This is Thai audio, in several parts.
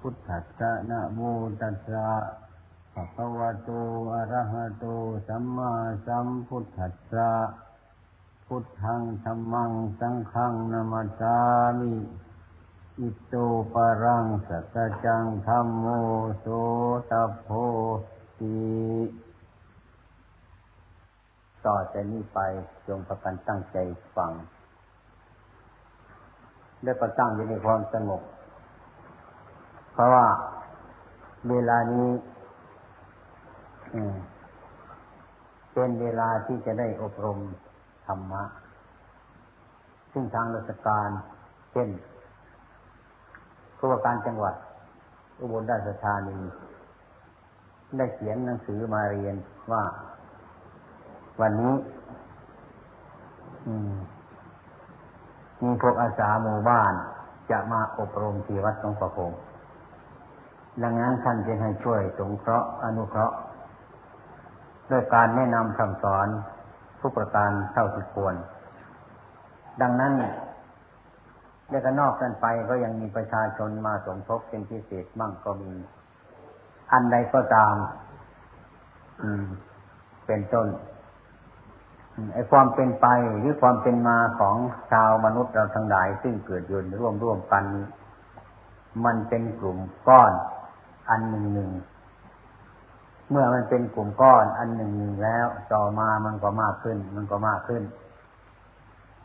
พุทธัสสะนะโมตัสสะภะคะวะโตอะระหะโตสัมมาสัมพุทธัสสะพุทธังธัมมังสังฆังนามัสสามิอิโตปะรังสัจจังธัมโมโสตโพธิต่อจากนี้ไปจงประกันตั้งใจฟัง ได้ประตั้งอยู่ในความสงบ เพราะว่าเวลานี้เป็นเวลาที่จะได้อบรมธรรมะ ซึ่งทางราชการเช่นผู้ว่าการจังหวัด อุบลราชธานี ได้เขียนหนังสือมาเรียนว่า วันนี้มีพวกอาสาหมู่บ้านจะมาอบรมที่วัดหลวงประพง ดังนั้นท่านจึงให้ช่วยสงเคราะห์อนุเคราะห์ด้วยการแนะนำคำสอนทุกประการเท่าที่ควร ดังนั้นเด็กนอกกันไปก็ยังมีประชาชนมาสมทบเป็นพิเศษมั่งก็มี อันใดก็ตาม อืม เป็นต้นไอ้ความเป็นไปหรือความเป็นมาของชาวมนุษย์เราทั้งหลาย ซึ่งเกิดยู่ร่วมร่วมกัน มันเป็นกลุ่มก้อน อันหนึ่งหนึ่งเมื่อมันเป็นกลุ่มก้อนอันหนึ่งหนึ่งแล้ว ต่อมามันก็มากขึ้น มันก็มากขึ้น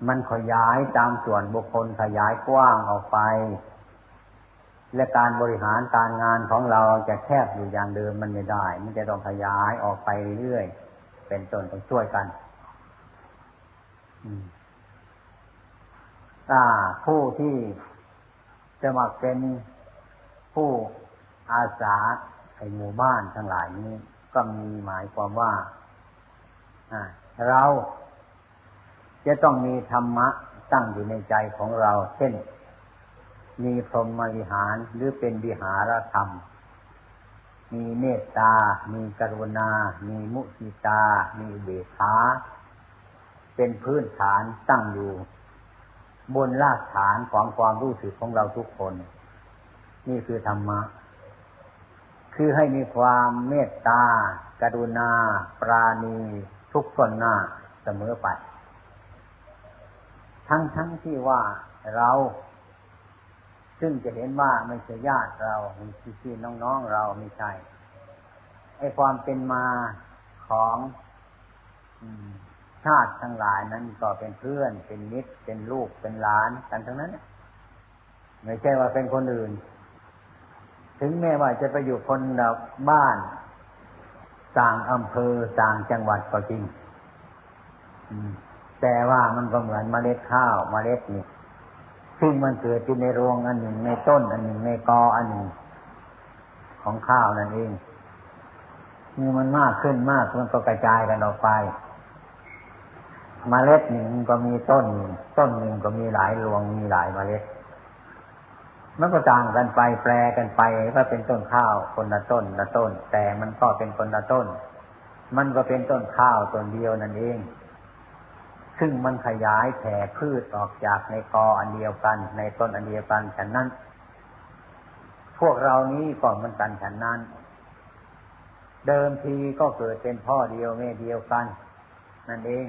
มันขยายตามส่วนบุคคลขยายกว้างออกไป และการบริหารการงานของเราจะแคบอยู่อย่างเดิมมันไม่ได้ มันจะต้องขยายออกไปเรื่อยเป็นต้นต้องช่วยกันถ้าผู้ที่จะมาเป็นผู้ อาสาในหมู่บ้านทั้งหลายนี้ ก็มีหมายความว่าเราจะต้องมีธรรมะตั้งอยู่ในใจของเรา เช่น มีพรหมวิหารหรือเป็นวิหารธรรม มีเมตตา มีกรุณา มีมุทิตา มีเบขาเป็นพื้นฐานตั้งอยู่ บนรากฐานของความรู้สึกของเราทุกคน นี่คือธรรมะ คือให้มีความเมตตา กรุณา ปราณี ทุกคนหน้าเสมอไป ทั้งทั้งที่ว่าเรา ซึ่งจะเห็นว่าไม่ใช่ญาติเราไม่ใช่พี่น้องๆเราไม่ใช่ไอความเป็นมาของชาติทั้งหลายนั้นก็เป็นเพื่อน เป็นมิตร เป็นลูก เป็นหลานกันทั้งนั้น ไม่ใช่ว่าเป็นคนอื่น ถึงแม้ว่าจะไปอยู่คนละบ้านต่างอำเภอต่างจังหวัดก็จริงแต่ว่ามันก็เหมือนเมล็ดข้าวเมล็ดนี่ซึ่งมันเกิดอยู่ในรวงอันหนึ่งในต้น อันหนึ่งในกออันหนึ่ง ของข้าวนั่นเองเมื่อมันมากขึ้นมากมันก็กระจายกันออกไปมเมล็ดหนึ่งก็มีต้น ต้นหนึ่งก็มีหลายรวงมีหลายเมล็ด มันก็ต่างกันไปแปลกันไปก็เป็นต้นข้าวคนละต้นละต้น แต่มันก็เป็นคนละต้น มันก็เป็นต้นข้าวต้นเดียวนั่นเอง ซึ่งมันขยายแผ่พืชออกจากในกออันเดียวกัน ในต้นอันเดียวกันฉันนั้น พวกเรานี้ก็มันกันฉันนั้น เดิมทีก็เกิดเป็นพ่อเดียวแม่เดียวกัน นั่นเอง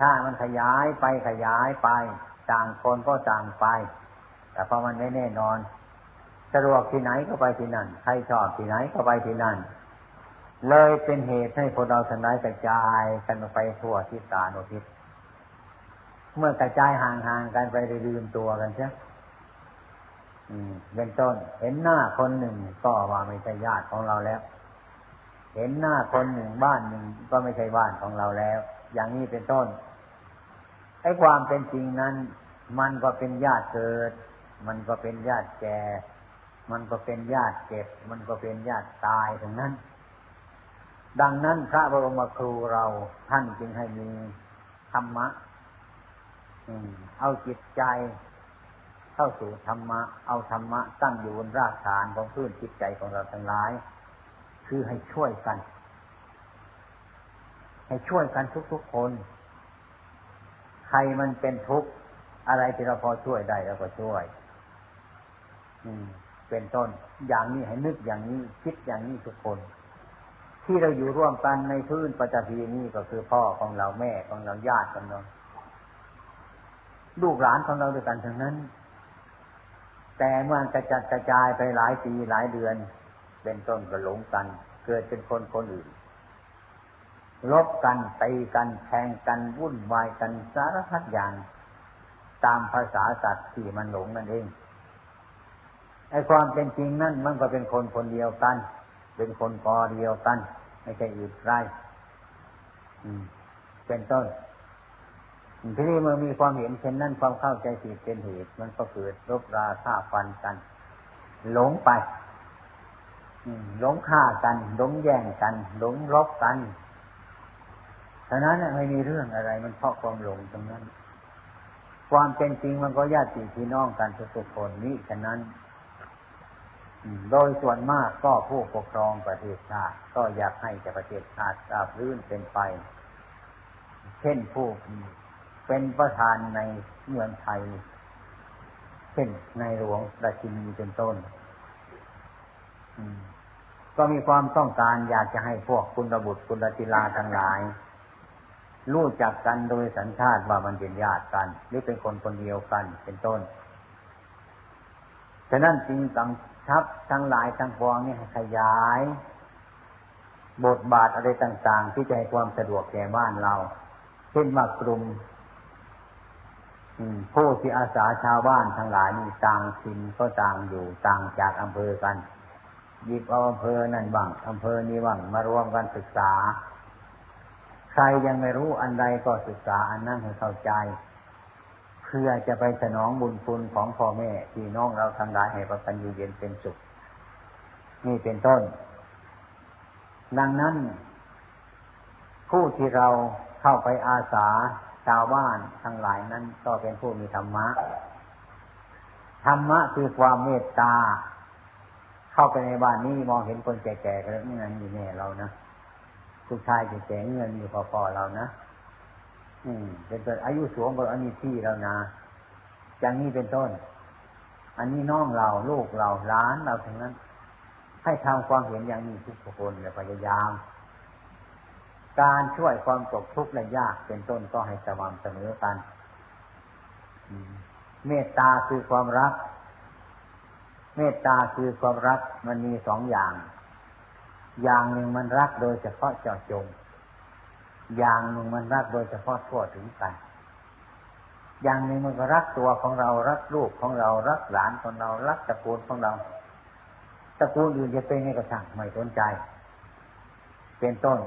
ถ้ามันขยายไปขยายไป ต่างคนก็ต่างไป แต่พอมันไม่แน่นอนสะดวกที่ไหนก็ไปที่นั่น ใครชอบที่ไหนก็ไปที่นั่น เลยเป็นเหตุให้พวกเราทั้งหลายกระจายกันไปทั่วทิศตาโนทิศเมื่อกระจายห่างๆกันไปลืมตัวกันใช่เป็นต้น เห็นหน้าคนหนึ่งก็ว่าไม่ใช่ญาติของเราแล้ว เห็นหน้าคนหนึ่งบ้านหนึ่งก็ไม่ใช่บ้านของเราแล้ว อย่างนี้เป็นต้นไอ้ความเป็นจริงนั้น มันก็เป็นญาติเกิด มันก็เป็นญาติแก่ มันก็เป็นญาติเจ็บ มันก็เป็นญาติตายถึงนั้น ดังนั้นพระบรมครูเราท่านจึงให้มีธรรมะเอาจิตใจ เข้าสู่ธรรมะ เอาธรรมะตั้งอยู่บนรากฐานของพื้นจิตใจของเราทั้งหลาย คือให้ช่วยกัน ให้ช่วยกันทุกๆคน ใครมันเป็นทุกข์อะไรที่เราพอช่วยได้เราก็ช่วย เป็นต้น อย่างนี้ให้นึกอย่างนี้ คิดอย่างนี้ทุกคน ที่เราอยู่ร่วมกันในพื้นปัจจุบันนี้ก็คือพ่อของเราแม่ของเราญาติของเราลูกหลานของเราด้วยกันทั้งนั้น แต่เมื่อกระจัดกระจายไปหลายปีหลายเดือน เป็นต้นก็หลงกัน เกิดเป็นคนคนอื่นลบกันตีกันแทงกันวุ่นวายกันสารพัดอย่าง ตามภาษาสัตว์ที่มันหลงนั่นเอง ไอ้ความเป็นจริงนั่นมันก็เป็นคนคนเดียวกัน เป็นคนกอเดียวกัน ไม่ใช่อื่นไรเป็นต้น ทีนี้เมื่อมีความเห็นเช่นนั้นความเข้าใจผิดเป็นเหตุ มันก็เกิดรบราฆ่าฟันกัน หลงไปหลงฆ่ากันหลงแย่งกันหลงรบกันฉะนั้นไม่มีเรื่องอะไร มันเพราะความหลงตรงนั้น ความเป็นจริงมันก็ญาติพี่น้องกันทุกคนนี้ฉะนั้น โดยส่วนมากก็ผู้ปกครองประเทศชาติ ก็อยากให้แต่ประเทศชาติราบรื่นเป็นไป เช่นผู้เป็นประธานในเมืองไทย เช่นในหลวงราชินีเป็นต้นก็มีความต้องการอยากจะให้พวกคุณระบุตรคุณรติลาทั้งหลาย รู้จักกันโดยสัญชาติว่ามันเป็นญาติกัน หรือเป็นคนคนเดียวกันเป็นต้น ฉะนั้นจริงกำชับทั้งหลายทั้งปวงนี่ให้ขยาย บทบาทอะไรต่าง ๆ ที่จะให้ความสะดวกแก่บ้านเรา เช่นว่ากลุ่มผู้ที่อาสาชาวบ้านทั้งหลายนี่ต่างถิ่นก็ต่างอยู่ต่างจากอำเภอกันหยิบเอาอำเภอนั่นบ้างอำเภอนี้บ้างมารวมกันศึกษา ใครยังไม่รู้อันใดก็ศึกษาอันนั้นให้เข้าใจ พื่อจะไปสนองบุญคุณของพ่อแม่พี่น้องเราทั้งหลายให้ประกันอยู่เย็นเป็นสุข นี่เป็นต้น ดังนั้น ผู้ที่เราเข้าไปอาสาชาวบ้านทั้งหลายนั้น ก็เป็นผู้มีธรรมะ ธรรมะคือความเมตตา เข้าไปในบ้านนี้มองเห็นคนแก่ๆกันนี่นั่นอยู่แน่เรานะผู้ชายจะแจงเงินอยู่พอๆเรานะ อืม เป็นต้นอายุสูงกว่าอันนี้ที่เรานะอย่างนี้เป็นต้น อันนี้น้องเราลูกเราล้านเราทั้งนั้น ให้ทำความเห็นอย่างนี้ทุกคนและพยายาม การช่วยความตกทุกข์และยากเป็นต้นก็ให้สม่ำเสมอกันเมตตาคือความรัก เมตตาคือความรักมันมีสองอย่าง อย่างหนึ่งมันรักโดยเฉพาะเจาะจง อย่างหนึ่งมันรักโดยเฉพาะทั่วถึงกัน อย่างหนึ่งมันก็รักตัวของเรารักลูกของเรารักหลานของเรารักตระกูลของเราตระกูลอื่นจะเป็นไงก็ช่างไม่สนใจ เป็นต้น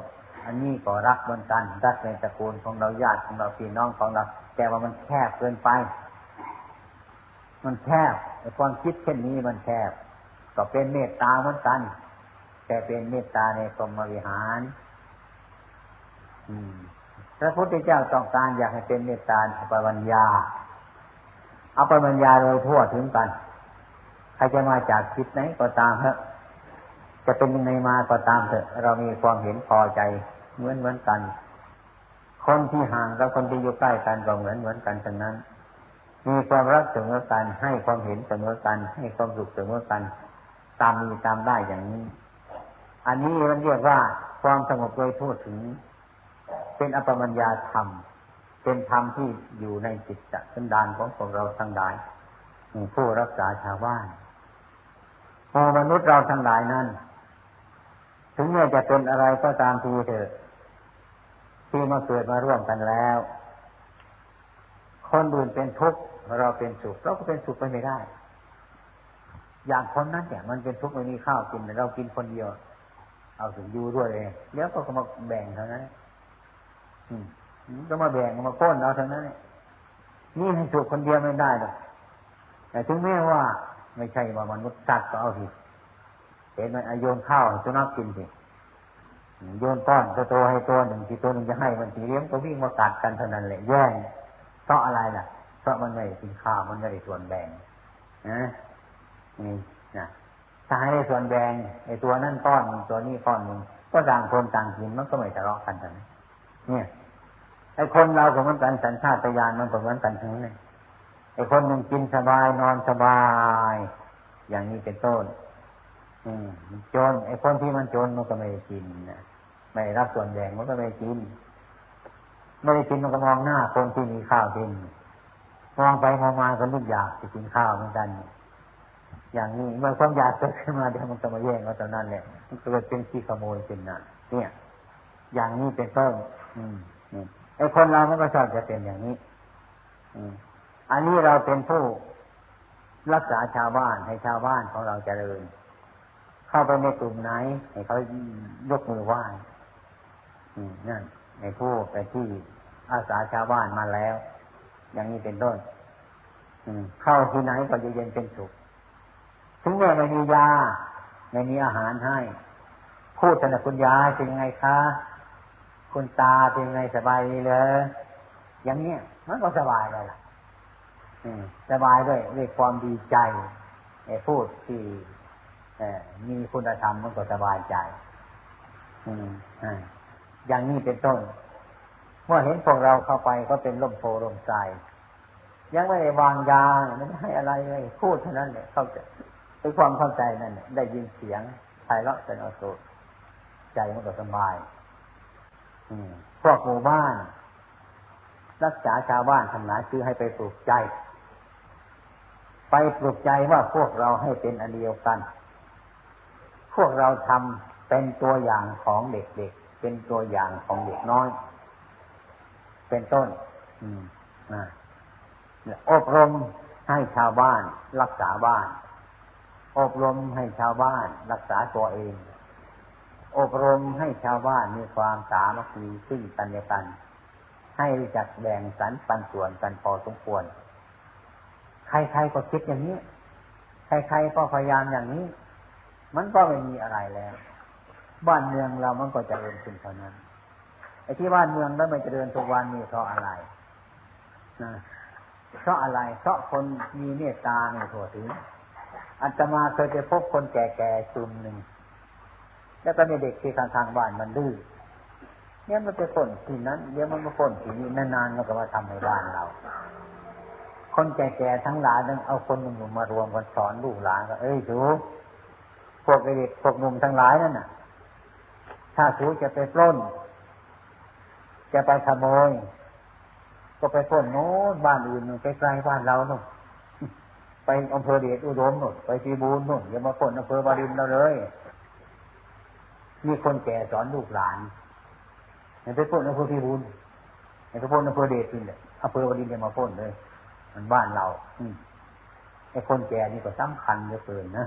อันนี้ก็รักเหมือนกันรักในตระกูลของเราญาติของเราพี่น้องของเรา แต่ว่ามันแคบเกินไป มันแคบไอ้ความคิดเช่นนี้มันแคบ ก็เป็นเมตตาเหมือนกัน แต่เป็นเมตตาในกรมวิหาร พระพุทธเจ้าต้องการอยากให้เป็นเมตตาอปัญญา เอาปัญญาโดยทั่วถึงกัน ใครจะมาจากคิดไหนก็ตามเถอะจะเป็นยังไงมาก็ตามเถอะ เรามีความเห็นพอใจเหมือนเหมือนกัน คนที่ห่างกับคนที่อยู่ใกล้กันก็เหมือนเหมือนกันทั้งนั้น มีความรักเสมอกัน ให้ความเห็นเสมอกัน ให้ความสุขเสมอกัน ตามมีตามได้อย่างนี้ อันนี้มันเรียกว่าความสงบโดยทั่วถึง เป็นอปมัญญาธรรม เป็นธรรมที่อยู่ในจิตสันดานของพวกเราทั้งหลายผู้รักษาชาวบ้านพอมนุษย์เราทั้งหลายนั้น ถึงแม้จะเป็นอะไรก็ตามทีเถอะ ที่มาเกิดมาร่วมกันแล้ว คนอื่นเป็นทุกข์เราเป็นสุขเราก็เป็นสุขไปไม่ได้ อย่างคนนั้นเนี่ยมันเป็นทุกข์ไม่มีข้าวกินเรากินคนเดียว เอาถึงอยู่ด้วยเองแล้วก็มาแบ่งเท่านั้น ก็มาแบ่งมาก้นเอาเท่านั้นนี่ให้สุขคนเดียวไม่ได้หรอกแต่ถึงแม้ว่า ไม่ใช่ว่ามนุษย์สัตว์ก็เอาผิดเห็นไหมโยนข้าวให้สุนัขกินสิโยนก้อนตัวโตให้ตัวหนึ่งที่ตัวหนึ่งจะให้มันทีเลี้ยงก็วิ่งมากัดกันเท่านั้นแหละแย่งเพราะอะไรล่ะ เพราะมันไม่กินข้าวมันไม่ได้ส่วนแบ่งนะนี่นะถ้าให้ส่วนแบ่งไอ้ตัวนั่นก้อนตัวนี้ก้อนหนึ่งก็ต่างคนต่างกินมันก็ไม่ทะเลาะกันกันเนี่ย ไอ้คนเราก็เหมือนกันสัญชาตญาณมันก็เหมือนกันทั้งนั้นไอ้คนหนึ่งกินสบายนอนสบาย อย่างนี้เป็นต้น อืมจนไอ้คนที่มันจนมันก็ไม่ได้กินนะไม่รับส่วนแบ่งมันก็ไม่ได้กินไม่ได้กินมันก็มองหน้าคนที่มีข้าวกินมองไปมองมาก็นึกอยากจะกินข้าวเหมือนกัน อย่างนี้เมื่อความอยากเกิดขึ้นมาเดี๋ยวมันจะมาแย่งเราตอนนั้นแหละมันเกิดเป็นขี้ขโมยเป็นน่ะ เนี่ย อย่างนี้เป็นต้นอืม ไอ้คนเรามันก็ชอบจะเป็นอย่างนี้อันนี้เราเป็นผู้รักษาชาวบ้านให้ชาวบ้านของเราเจริญ เข้าไปในกลุ่มไหนให้เขายกมือไหว้นั่นในผู้ไปที่อาสาชาวบ้านมาแล้ว อย่างนี้เป็นต้นเข้าที่ไหนก็จะเย็นเป็นสุขถึงแม้ไม่มียาไม่มีอาหารให้ พูดสนับคุณยายเป็นไงคะ คุณตาเป็นไงสบายดีเลยอย่างเนี้ยมันก็สบายเลยล่ะสบายด้วยด้วยความดีใจพูดที่มีคุณธรรมมันก็สบายใจอย่างนี้เป็นต้น เมื่อเห็นพวกเราเข้าไปก็เป็นลมโพลมใจยังไม่ได้วางยาไม่ได้ให้อะไรเลยพูดเท่านั้นเนี่ยเข้าใจด้วยความเข้าใจนั่นเนี่ยได้ยินเสียงไพเราะเป็นอสุใจมันก็สบาย พวกหมู่บ้านรักษาชาวบ้านทำหนาคือให้ไปปลูกใจ ไปปลุกใจว่าพวกเราให้เป็นอันเดียวกัน พวกเราทำเป็นตัวอย่างของเด็กๆเป็นตัวอย่างของเด็กน้อย เป็นต้น อืมนะอบรมให้ชาวบ้าน รักษาบ้าน อบรมให้ชาวบ้าน รักษาตัวเอง อบรมให้ชาวบ้านมีความสามัคคีซึ่งกันและกัน ให้จัดแบ่งสรรปันส่วนกันพอสมควร ใครๆก็คิดอย่างนี้ ใครๆก็พยายามอย่างนี้ มันก็ไม่มีอะไรแล้ว บ้านเมืองเรามันก็จเจริญขึ้นเท่านั้นไอ้ที่บ้านเมืองแล้วม่เจริญทุกวันนี้เพราะอะไรนะเพราะอะไร เพราะคนมีเมตตาในทั่วถึงอัตมาเคยไปพบคนแก่ๆจุ่มหนึ่ง แล้วก็มีเด็กที่ทางทางบ้านมันดื้อเนี่ยมันไปฝนที่นั้นเดี๋ยวมันมาฝนที่นี้นานๆมันก็มาทำในบ้านเรา คนแก่ๆทั้งหลายนั้นเอาคนหนุ่มมารวมกันสอนลูกหลานก็เอ้ยสูพวกเด็กพวกหนุ่มทั้งหลายนั่นน่ะ ถ้าสูจะไปปล้น จะไปขโมยก็ไปปล้นโน้นบ้านอื่นใกลๆบ้านเราโน่นไปอำเภอเดชอุดมโน่นไปทีบูนโน่นอย่ามาปล้นอำเภอบารินเราเลย มีคนแก่สอนลูกหลานอย่าไปปล้นอำเภอทีบูนอย่าไปปล้นอำเภอเดชินี่แหละอำเภอบารินอย่ามาปล้นเลย มันบ้านเรา อืไอ้คนแก่นี่ก็สำคัญเหลือเกินนะ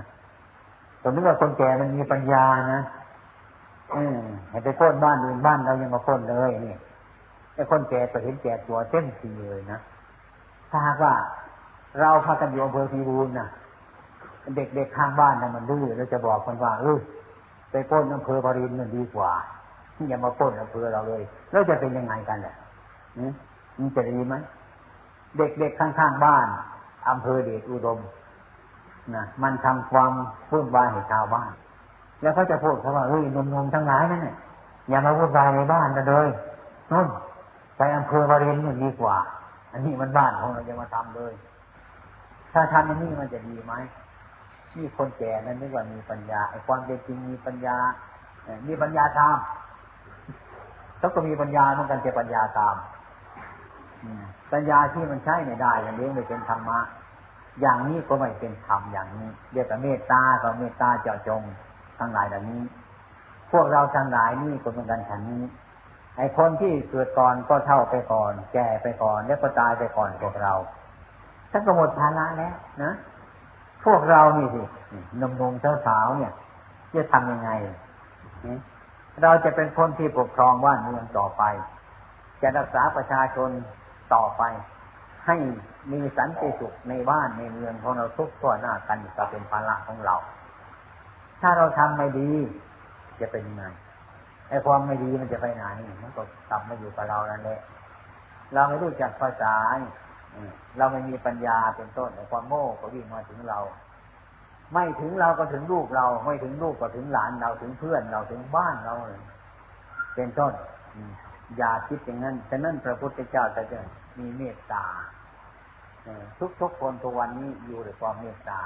สมมติว่าคนแก่มันมีปัญญานะอืมให้ไปพ้นบ้านอื่นบ้านเรายังมาพ้นเลยนี่ไอ้คนแก่ก็เห็นแก่ตัวเต็มทีเลยนะถ้าหากว่า เราพากันอยู่อำเภอพีบูลนะเด็กๆข้างบ้านนะมันดื้อเราจะบอกคนว่าเออ ไปพ้นอำเภอบรินมันดีกว่าที่อย่ามาพ้นอำเภอเราเลย แล้วจะเป็นยังไงกันเนี่ยมันจะดีไหมเด็กๆข้างๆบ้านอำเภอเดชอุดมนะมันทำความวุ่นวายให้ชาวบ้าน แล้วเขาจะพูดเขาว่าเฮ้ยนมๆทั้งหลายนั่นเนี่ยอย่ามาวุ่นวายในบ้านกันเลยนู่นไปอำเภอวารินนี่ดีกว่า อันนี้มันบ้านของเราจะมาทำเลย ถ้าทำอันนี้มันจะดีไหม นี่คนแก่นั้นนึกว่ามีปัญญาไอ้ความเป็นจริงมีปัญญามีปัญญาตามเขาก็มีปัญญาเหมือนกันจะปัญญาตามปัญญาที่มันใช้ไม่ได้อย่างนี้ไม่เป็นธรรมะ อย่างนี้ก็ไม่เป็นธรรมอย่างนี้เรียกว่าเมตตาก็เมตตาเจาะจงทั้งหลายเหล่านี้ พวกเราทั้งหลายนี่ก็เป็นกันฉันนี้ไอ้คนที่เกิดก่อนก็เท่าไปก่อน แก่ไปก่อนแล้วก็ตายไปก่อนพวกเราท่านก็หมดภาระแล้วนะ พวกเรานี่สินมนมสาวๆเนี่ย จะทำยังไง เราจะเป็นคนที่ปกครองว่านเมืองต่อไป จะรักษาประชาชนต่อไป ให้มีสันติสุขในบ้านในเมืองของเราทุกทั่วหน้ากันจะเป็นภาระของเรา ถ้าเราทำไม่ดี จะเป็นยังไงไอ้ความไม่ดีมันจะไปไหนมันก็กลับมาอยู่กับเรานั่นแหละเราไม่รู้จักภาษา เราไม่มีปัญญาเป็นต้นไอ้ความโง่ก็วิ่งมาถึงเรา ไม่ถึงเราก็ถึงลูกเรา ไม่ถึงลูกก็ถึงหลานเราถึงเพื่อนเราถึงบ้านเราเป็นต้นอย่าคิดอย่างนั้นฉะนั้นพระพุทธเจ้าจะมีเมตตาทุกทุกคนทุกวันนี้อยู่ด้วยความเมตตา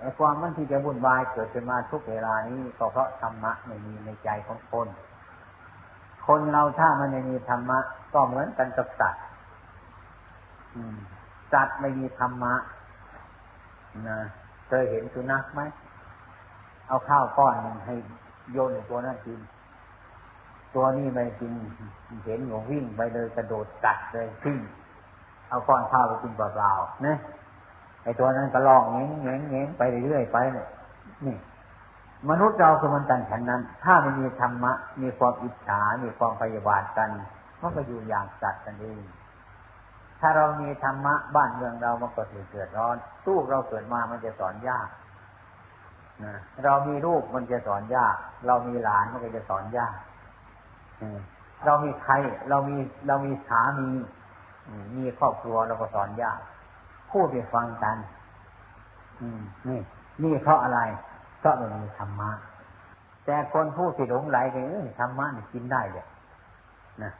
ไอ้ความมันที่จะวุ่นวายเกิดขึ้นมาทุกเวลานี้ก็เพราะธรรมะไม่มีในใจของคน คนเราถ้ามันไม่มีธรรมะ ก็เหมือนกันกับสัตว์ สัตว์ไม่มีธรรมะนะเคยเห็นสุนัขไหม เอาข้าวก้อนหนึ่งให้โยนตัวนั้นกิน ตัวนี้ไม่กิน เห็นหนูวิ่งไปเลยกระโดดกัดเลยทิ้งเอาก้อนข้าวไปกินเปล่าๆนะไอ้ตัวนั้นก็ลองเงี้ยเงี้ยเงี้ยไปเรื่อยๆไปเนี่ยนี่ มนุษย์เราคือมันกันฉันนั้น ถ้าไม่มีธรรมะ มีความอิจฉา มีความพยาบาทกัน มันก็อยู่อย่างสัตว์กันเอง ถ้าเรามีธรรมะบ้านเมืองเรามันก็เกิดร้อนตู้เราเกิดมามันจะสอนยากนะเรามีลูกมันจะสอนยาก เรามีหลานมันก็จะสอนยากเรามีใครเรามีเรามีสามีมีครอบครัวเราก็สอนยากพูดไปฟังกันนี่นี่เพราะอะไรก็มันมีธรรมะแต่คนพูดสิหลงไหลกันธรรมะนี่กินได้เลยนะ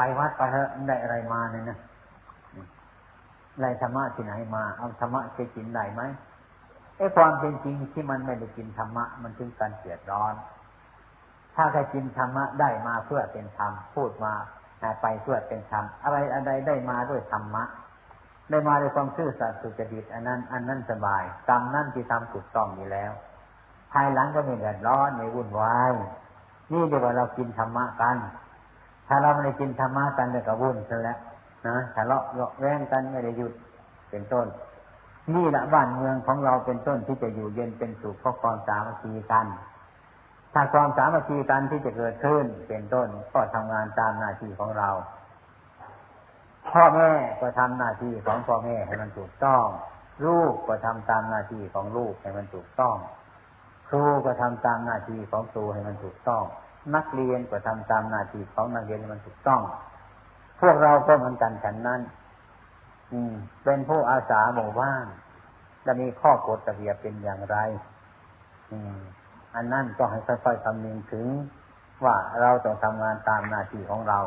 ไปวัดไปเถอะได้อะไรมาเนี่ยนะได้ธรรมะที่ไหนมาเอาธรรมะไปกินได้ไหมไอ้ความเป็นจริงที่มันไม่ได้กินธรรมะมันถึงการเสียดร้อน ถ้าใครกินธรรมะได้มาเพื่อเป็นธรรมพูดมาไปเพื่อเป็นธรรมอะไรอะไรได้มาด้วยธรรมะ ได้มาด้วยความซื่อสัตย์สุจริตอันนั้น อันนั้นสบายกรรมนั่นที่ทำถูกต้องอยู่แล้ว ภายหลังก็ไม่เดือดร้อนไม่วุ่นวายนี่เดี๋ยวเรากินธรรมะกัน ถ้าเราไม่ได้กินธรรมะกันจะกระวุ่นซะแล้วนะทะเลาะเยาะแว้งกันไม่ได้หยุดเป็นต้น นี่ละบ้านเมืองของเราเป็นต้นที่จะอยู่เย็นเป็นสุขเพราะความสามัคคีกัน ถ้าความสามัคคีกันที่จะเกิดขึ้นเป็นต้นก็ทำงานตามหน้าที่ของเรา พ่อแม่ก็ทำหน้าที่ของพ่อแม่ให้มันถูกต้อง ลูกก็ทำตามหน้าที่ของลูกให้มันถูกต้อง ครูก็ทำตามหน้าที่ของครูให้มันถูกต้อง นักเรียนก็ทำตามหน้าที่ของนักเรียนมันถูกต้อง พวกเราก็เหมือนกันฉันนั้น อืม เป็นผู้อาสาหมู่บ้านจะมีข้อกฎระเบียบเป็นอย่างไร อืม อันนั้นก็ให้ค่อยๆคำนึงถึง ว่าเราต้องทำงานตามหน้าที่ของเรา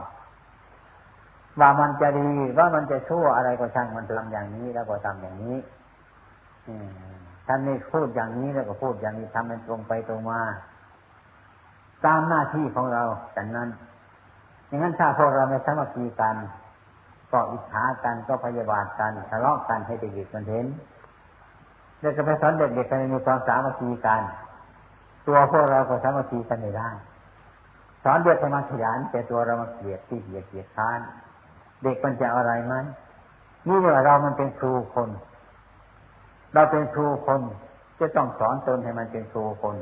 ว่ามันจะดีว่ามันจะชั่วอะไรก็ช่างมันทำอย่างนี้แล้วก็ทำอย่างนี้อืมท่านนี่พูดอย่างนี้แล้วก็พูดอย่างนี้ทำเป็นตรงไปตรงมา ตามหน้าที่ของเราแต่นั้นอย่างนั้นถ้าพวกเราไม่สามัคคีกันก็อิจฉากันก็พยาบาทกันทะเลาะกันให้เด็กๆมันเห็นเด็กก็ไปสอนเด็กๆกันมีความสามัคคีกันตัวพวกเราก็สามัคคีกันไม่ได้สอนเด็กให้มาขยันแต่ตัวเรามาเกลียดที่เกลียดเกลียดค้าน เด็กมันจะอะไรไหมนี่เว่าเรามันเป็นครูคน เราเป็นครูคนจะต้องสอนตนให้มันเป็นครูคน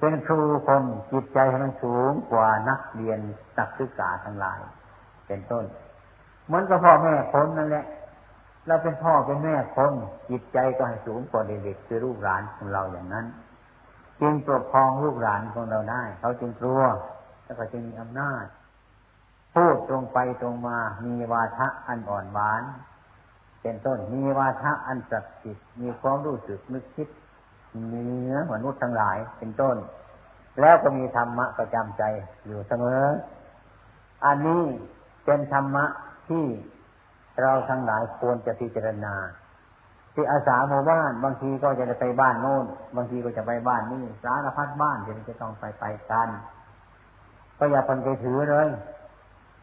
เป็นครูคนจิตใจมันสูงกว่านักเรียนนักศึกษาทั้งหลาย เป็นต้น เหมือนกับพ่อแม่คนนั่นแหละ เราเป็นพ่อเป็นแม่คนจิตใจก็ให้สูงกว่าเด็กๆคือลูกหลานของเราอย่างนั้น จึงปกครองลูกหลานของเราได้ เขาจึงกลัวแล้วก็จึงมีอำนาจพูดตรงไปตรงมา มีวาทะอันอ่อนหวาน เป็นต้น มีวาทะอันศักดิ์สิทธิ์ มีความรู้สึกนึกคิด เนื้อมนุษย์ทั้งหลายเป็นต้น แล้วก็มีธรรมะประจำใจอยู่เสมอ อันนี้เป็นธรรมะที่เราทั้งหลายควรจะพิจารณา ที่อาสาหมู่บ้านบางทีก็จะไปบ้านโน้น บางทีก็จะไปบ้านนี่สารพัดบ้านที่จะต้องไปไปกันก็อย่าพันไปถือเลย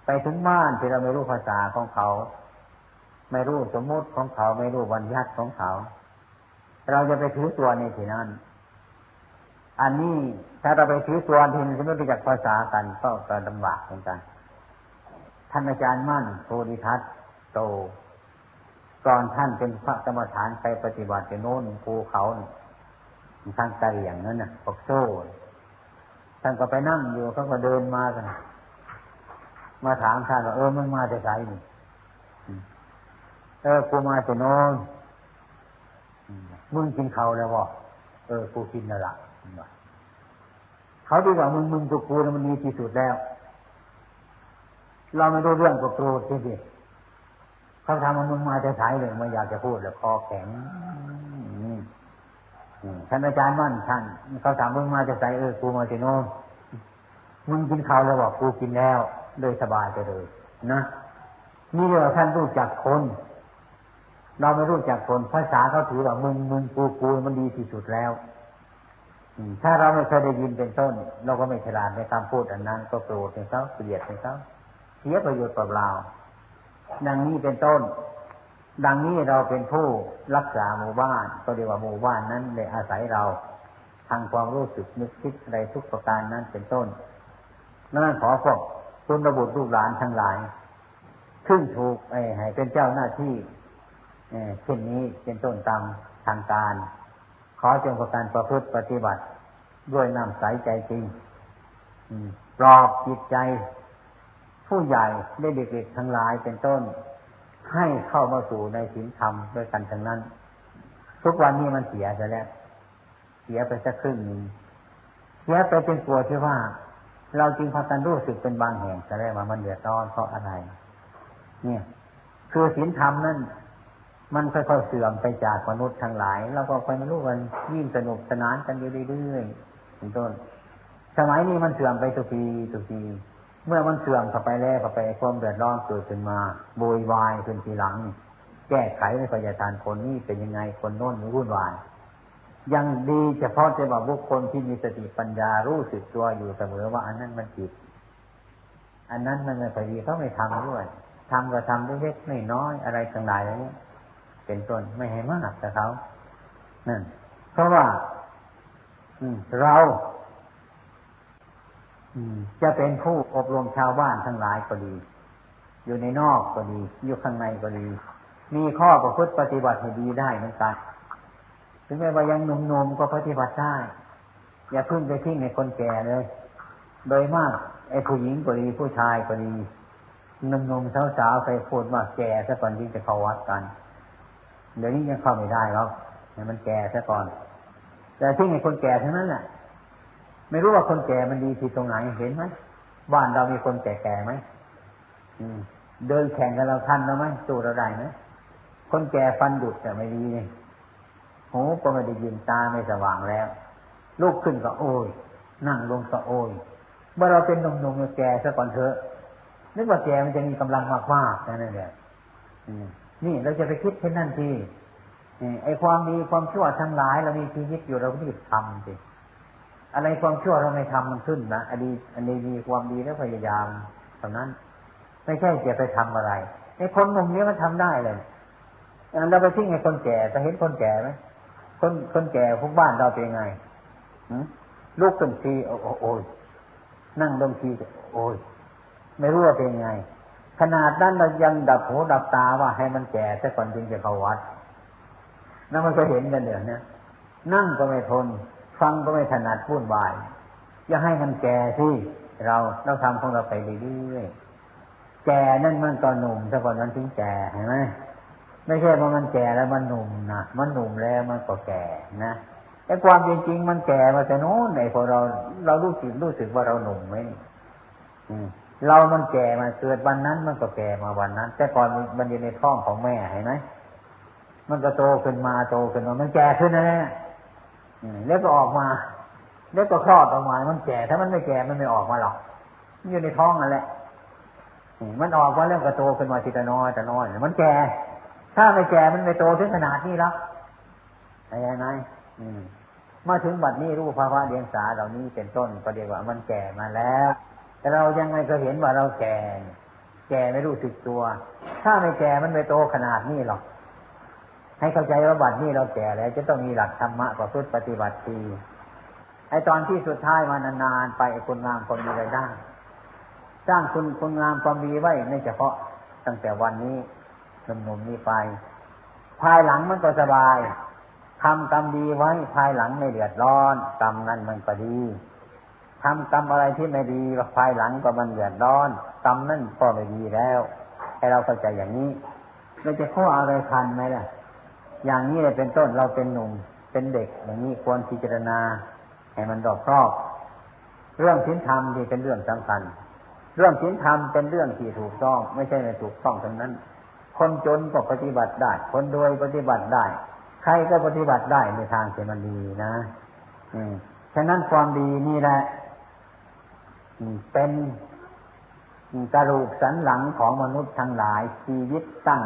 ไปถึงบ้านที่เราไม่รู้ภาษาของเขา ไม่รู้สมมติของเขาไม่รู้วันยัดของเขา เราจะไปถือตัวในที่นั้น อันนี้ถ้าเราไปถือตัวที่มันจะไม่รู้จักภาษากันก็จะลำบากเหมือนกัน ท่านอาจารย์มั่นโพธิทัตโตก่อนท่านเป็นพระกรรมฐานไปปฏิบัติในโน้นภูเขาทางกะเหรี่ยงนั่นน่ะปกโซ่ท่านก็ไปนั่งอยู่เขาก็เดินมากันมาถามท่านว่าเออมึงมาจากไหนนี่เออกูมาจากโน้น มึงกินเขาแล้ววะเออกูกินแล้วละเขาดีกว่ามึงมึงตัวกูมันดีที่สุดแล้ว เราไม่รู้เรื่องกับโกรธสิเขาทำมันมึงมาจะใช้เลยไม่อยากจะพูดแล้วคอแข็งท่านอาจารย์มั่นท่านเขาถามมึงมาจะใส่เออกูมาจะโน่นมึงกินข้าวแล้วบอกกูกินแล้วโดยสบายไปเลย นะนี่เราท่านรู้จักคน เราไม่รู้จักคนภาษาเขาถือว่ามึงมึงกูกูมันดีที่สุดแล้วถ้าเราไม่เคยได้ยินเป็นต้น เราก็ไม่ฉลาดในคำพูดอันนั้น ก็โกรธในเขาเกลียดในเขาเสียประโยชน์เปล่าดังนี้เป็นต้น ดังนี้เราเป็นผู้รักษาหมู่บ้าน ก็เรียกว่าหมู่บ้านนั้นเลยอาศัยเราทางความรู้สึกนึกคิดอะไรทุกประการนั้นเป็นต้นนั่นขอพวกคุณระบุลูกหลานทั้งหลายขึ้นถูกไอ้ให้เป็นเจ้าหน้าที่ เช่นนี้เป็นต้นตามทางการ ขอจงประการประพฤติปฏิบัติ ด้วยน้ำใสใจจริงปลอบจิตใจ ผู้ใหญ่ได้เด็กๆทั้งหลายเป็นต้น ให้เข้ามาสู่ในศีลธรรมด้วยกันทั้งนั้น ทุกวันนี้มันเสียไปแล้ว เสียไปสักครึ่งหนึ่งเสียไปเป็นกลัวที่ว่า เราจึงพากันรู้สึกเป็นบางแห่งจะได้ว่ามันเดือดร้อนเพราะอะไร เนี่ย คือศีลธรรมนั่น มันค่อยๆเสื่อมไปจากมนุษย์ทั้งหลายเราก็ไปไม่รู้กันยิ่งสนุกสนานกันอยู่เรื่อยๆเป็นต้น สมัยนี้มันเสื่อมไปทุกปีทุกปีเมื่อมันเสื่อมเข้าไปแล้วเข้าไปความเดือดร้อนเกิดขึ้นมาโวยวายขึ้นทีหลัง แก้ไขในพยาทานคนนี้เป็นยังไงคนโน้นวุ่นวาย ยังดีเฉพาะจะบอกบุคคลที่มีสติปัญญารู้สึกตัวอยู่เสมอว่าอันนั้นมันผิด อันนั้นมันไม่พอดีเขาไม่ทำด้วยทำก็ทำเล็กๆน้อยๆอะไรต่างๆอย่างนี้ เป็นต้นไม่ให้มากกับเขานั่นเพราะว่าเราจะเป็นผู้อบรมชาวบ้านทั้งหลายก็ดี อยู่ในนอกก็ดี อยู่ข้างในก็ดี มีข้อประพฤติปฏิบัติให้ดีได้เหมือนกันถึงแม้ว่ายังหนุ่มๆก็ปฏิบัติได้ อย่าพึ่งไปทิ้งในคนแก่เลย โดยมากไอ้ผู้หญิงก็ดีผู้ชายก็ดีหนุ่มๆสาวๆไปพูดว่าแก่ซะก่อนที่จะเข้าวัดกัน เดี๋ยวนี้ยังเข้าไม่ได้หรอกมันแก่ซะก่อน แต่ที่ในคนแก่ทั้งนั้นแหละไม่รู้ว่าคนแก่มันดีที่ตรงไหนเห็นไหมบ้านเรามีคนแก่ๆไหมเดินแข่งกันเราทันแล้วไหมสู้เราได้ไหมคนแก่ฟันดุดแต่ไม่ดีนี่หูก็ไม่ได้ยินตาไม่สว่างแล้วลุกขึ้นก็โอยนั่งลงก็โอยเมื่อเราเป็นหนุ่มๆแก่ซะก่อนเถอะนึกว่าแก่มันจะมีกำลังมากๆนั่นแหละ นี่เราจะไปคิดเช่นนั้นทีไอ้ความดีความชั่วทั้งหลาย เรามีชีวิตอยู่เราก็รีบทำสิอะไรความชั่วเราไม่ทำมันขึ้นนะอดีอันนี้มีความดีแล้วพยายามเท่านั้น ไม่ใช่จะไปทำอะไรไอ้คนหนุ่มนี้มันทำได้เลยเราไปทิ้งไอ้คนแก่จะเห็นคนแก่ไหมคนคนแก่พวกบ้านเราเป็นไงลูกตึงทีโอ้ยนั่งดงทีโอ้ยไม่รู้ว่าเป็นไง ขนาดนั้นเรายังดับหูดับตาว่าให้มันแก่ซะก่อนจึงจะเข้าวัดนั่นมันก็เห็นกันเดี๋ยวนี้นั่งก็ไม่ทน ฟังก็ไม่ถนัดพูดวาย อย่าให้มันแก่ที่เราเราทำของเราไปเรื่อยๆแก่นั่นมันก็หนุ่มแต่ก่อนมันถึงแก่เห็นไหมไม่ใช่ว่ามันแก่แล้วมันหนุ่มนะมันหนุ่มแล้วมันก็แก่นะแต่ความจริงๆมันแก่มาแต่โน้นไหนพอเราเรารู้สึกรู้สึกว่าเราหนุ่มไหม เรามันแก่มาเกิดวันนั้นมันก็แก่มาวันนั้น แต่ก่อนมันอยู่ในท้องของแม่เห็นไหมมันก็โตขึ้นมาโตขึ้นมามันแก่ขึ้นนะเนี่ยแล้วก็ออกมา แล้วก็คลอดออกมา มันแก่ถ้ามันไม่แก่มันไม่ออกมาหรอกมันอยู่ในท้องนั่นแหละมันออกมาแล้วก็โตขึ้นมาทีละน้อยแต่น้อยมันแก่ ถ้าไม่แก่มันไม่โตถึงขนาดนี้แล้วอะไรไงมาถึงบัดนี้รู้ภาวะเดียงสาเหล่านี้เป็นต้นก็เรียกว่ามันแก่มาแล้ว แต่เรายังไม่เคยเห็นว่าเราแก่ แก่ไม่รู้สึกตัว ถ้าไม่แก่มันไม่โตขนาดนี้หรอก ให้เข้าใจว่าบัดนี้เราแก่แล้ว จะต้องมีหลักธรรมะประพฤติปฏิบัติดีไอตอนที่สุดท้ายมานานๆไปคุณงามความดีไรได้ สร้างคุณคุณงามความดีไว้ไม่เฉพาะตั้งแต่วันนี้หนุ่มๆนี้ไป ภายหลังมันก็สบายทำกรรมดีไว้ภายหลังไม่เดือดร้อนกรรมนั้นมันก็ดี ทำกรรมอะไรที่ไม่ดีภายหลังก็มันเดือดร้อนกรรมนั่นก็ไม่ดีแล้ว ให้เราเข้าใจอย่างนี้เราจะข้ออะไรทันไหมล่ะ อย่างนี้เลยเป็นต้นเราเป็นหนุ่มเป็นเด็ก อย่างนี้ควรพิจารณาให้มันรอบครอบ เรื่องศีลธรรมที่เป็นเรื่องสำคัญ เรื่องศีลธรรมเป็นเรื่องที่ถูกต้อง ไม่ใช่ไม่ถูกต้องทั้งนั้น คนจนก็ปฏิบัติได้ คนรวยปฏิบัติได้ ใครก็ปฏิบัติได้ในทางที่มันดีนะ อืมฉะนั้นความดีนี่แหละ เป็นกระดูกสันหลังของมนุษย์ทั้งหลายชีวิตตั้ง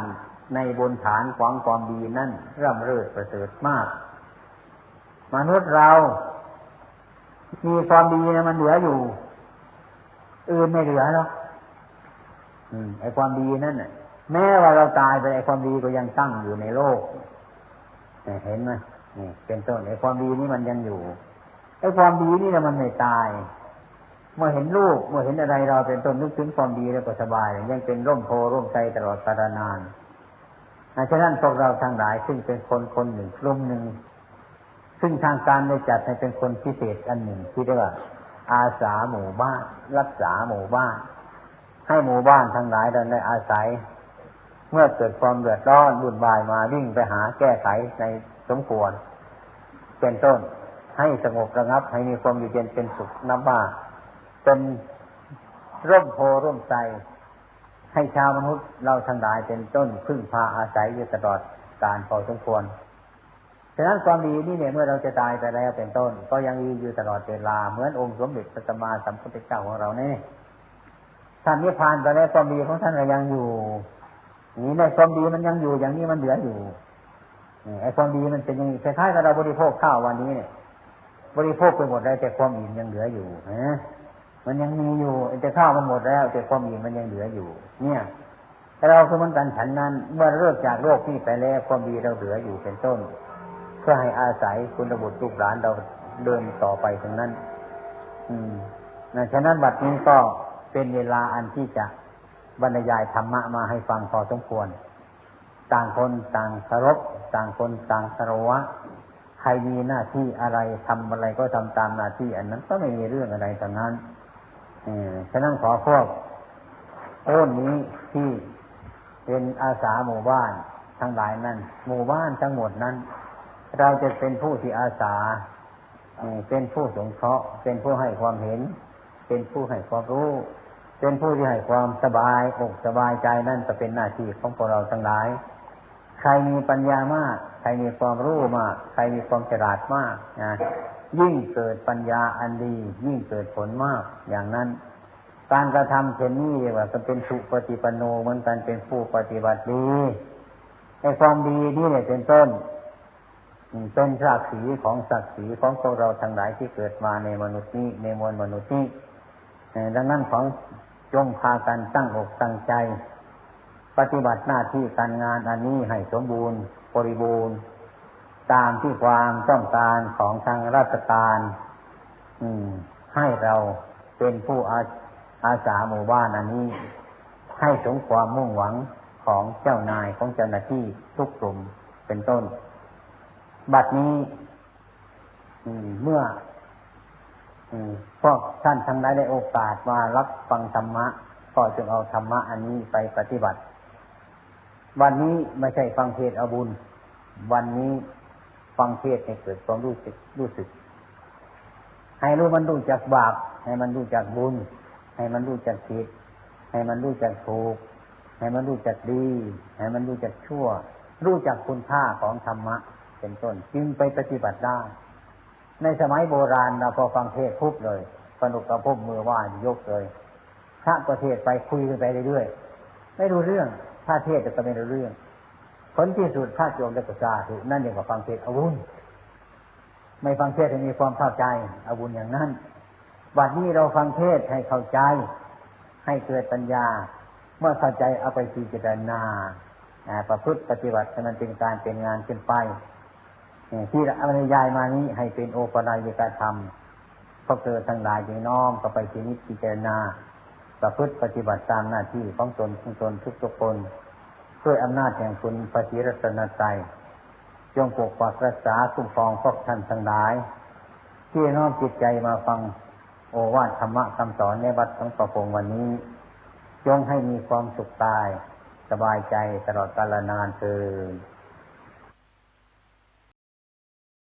ในบนฐานของความดีนั่นร่ำเริดประเสริฐมาก มนุษย์เรา มีความดีนะมันเหลืออยู่อื่นไม่เหลือหรอกไอ้ความดีนั่นน่ะแม้ว่าเราตายไปไอ้ความดีก็ยังตั้งอยู่ในโลกเห็นไหมนี่เป็นต้นไอ้ความดีนี่มันยังอยู่ไอ้ความดีนี่นะมันไม่ตาย เมื่อเห็นรูปเมื่อเห็นอะไรเราเป็นต้นนึกถึงความดีแล้วก็สบาย ยังเป็นร่มโพร่มใจตลอดกาลนานฉะนั้นพวกเราทั้งหลายซึ่งเป็นคนคนหนึ่งกลุ่มหนึ่ง ซึ่งทางการได้จัดให้เป็นคนพิเศษอันหนึ่งที่เรียกว่า อาสาหมู่บ้าน รักษาหมู่บ้าน ให้หมู่บ้านทั้งหลายเราได้อาศัย เมื่อเกิดความเดือดร้อนบุญบายมาวิ่งไปหาแก้ไขในสมควรเป็นต้นให้สงบระงับให้มีความอยู่เย็นเป็นสุขนับว่า เป็นร่มโพร่มใจให้ชาวมนุษย์เราทั้งหลายเป็นต้นพึ่งพาอาศัยอยู่ตลอดการพอสมควร ฉะนั้นความดีนี่เนี่ยเมื่อเราจะตายไปแล้วเป็นต้น ก็ยังมีอยู่ตลอดเวลาเหมือนองค์สมเด็จพระสัมมาสัมพุทธเจ้าของเราเนี่ยท่านนิพพานไปแล้วความดีของท่านก็ยังอยู่ นี่ในความดีมันยังอยู่อย่างนี้มันเหลืออยู่ไอ้ความดีมันเป็นอย่างนี้คล้ายๆกับเราบริโภคข้าววันนี้เนี่ย บริโภคไปหมดแล้วแต่ความอิ่มยังเหลืออยู่นะ มันยังมีอยู่แต่ข้าวมันหมดแล้วแต่ความอิ่มมันยังเหลืออยู่ เนี่ยเราคือมันกันฉันนั้น เมื่อเลิกจากโลกนี้ไปแล้วความดีเราเหลืออยู่เป็นต้น เพื่อให้อาศัยคุณบุตรลูกหลานเราเดินต่อไปตรงนั้น อืมนะฉะนั้นบัดนี้ก็เป็นเวลาอันที่จะบรรยายธรรมะมาให้ฟังพอสมควร ต่างคนต่างเคารพต่างคนต่างสรวะใครมีหน้าที่อะไรทำอะไรก็ทำตามหน้าที่ อันนั้นก็ไม่มีเรื่องอะไรต่างนั้น ฉะนั้นขอพวกต้นนี้ที่เป็นอาสาหมู่บ้านทั้งหลายนั้น หมู่บ้านทั้งหมดนั้น เราจะเป็นผู้ที่อาสาเป็นผู้สงเคราะห์ เป็นผู้ให้ความเห็น เป็นผู้ให้ความรู้ เป็นผู้ที่ให้ความสบายอกสบายใจนั่นจะเป็นหน้าที่ของพวกเราทั้งหลาย ใครมีปัญญามาก ใครมีความรู้มาก ใครมีความฉลาดมากนะ ยิ่งเกิดปัญญาอันดียิ่งเกิดผลมากอย่างนั้น การกระทำเช่นนี้เรียกว่าจะเป็นสุปฏิปโนเหมือนกันเป็นผู้ปฏิบัติดีในความดีนี่เนี่ยเป็นต้นเป็นศักดิ์ศรีของศักดิ์ศรีของพวกเราทั้งหลายที่เกิดมาในมนุษย์นี้ในมวลมนุษย์นี้ดังนั้นของจงพากันตั้งอกตั้งใจ ปฏิบัติหน้าที่การงานอันนี้ให้สมบูรณ์ บริบูรณ์ ตามที่ความต้องการของทางราชการอืมให้เราเป็นผู้อาอาสาหมู่บ้านอันนี้ ให้สมความมุ่งหวังของเจ้านายของเจ้าหน้าที่ทุกกลุ่มเป็นต้น บัดนี้เมื่อพวกท่านทั้งหลายได้โอกาสมารับฟังธรรมะ ก็จึงเอาธรรมะอันนี้ไปปฏิบัติ วันนี้ไม่ใช่ฟังเทศอาบุญ วันนี้ ฟังเทศให้เกิดความรู้สึกรู้สึก ให้รู้มันรู้จักบาป ให้มันรู้จักบุญ ให้มันรู้จักผิด ให้มันรู้จักถูก ให้มันรู้จักดี ให้มันรู้จักชั่ว รู้จักคุณค่าของธรรมะ เป็นต้น จึงไปปฏิบัติได้ ในสมัยโบราณเราพอฟังเทศพุบเลยสนุกกระพุบมือว่ายกเลยพระประเทศไปคุยกันไปเรื่อยๆไม่รู้เรื่อง ถ้าเทศจะไม่รู้เรื่อง ผลที่สุดถ้าโยมได้กระจาถูกนั่นเองกับฟังเทศอาวุธไม่ฟังเทศให้มีความเข้าใจอาวุธอย่างนั้นบัดนี้เราฟังเทศให้เข้าใจ ให้เกิดปัญญา เมื่อเข้าใจเอาไปพิจารณาประพฤติปฏิบัติมันเป็นการเป็นงานขึ้นไปที่อรยายมานี้ให้เป็นโอปนายกธรรมพอเกิดทั้งหลายจึงน้อมก็ไปทีนิพิจารณา ประพฤติปฏิบัติตามหน้าที่ของตนของตนทุกทุกคน ด้วยอำนาจแห่งคุณพระศรีรัตนตรัยจงปกปักรักษาคุ้มครองพวกท่านทั้งหลาย ที่น้อมจิตใจมาฟังโอวาทธรรมะคำสอนในวัดของประพงวันนี้ จงให้มีความสุขกาย สบายใจตลอดกาลนานเถิด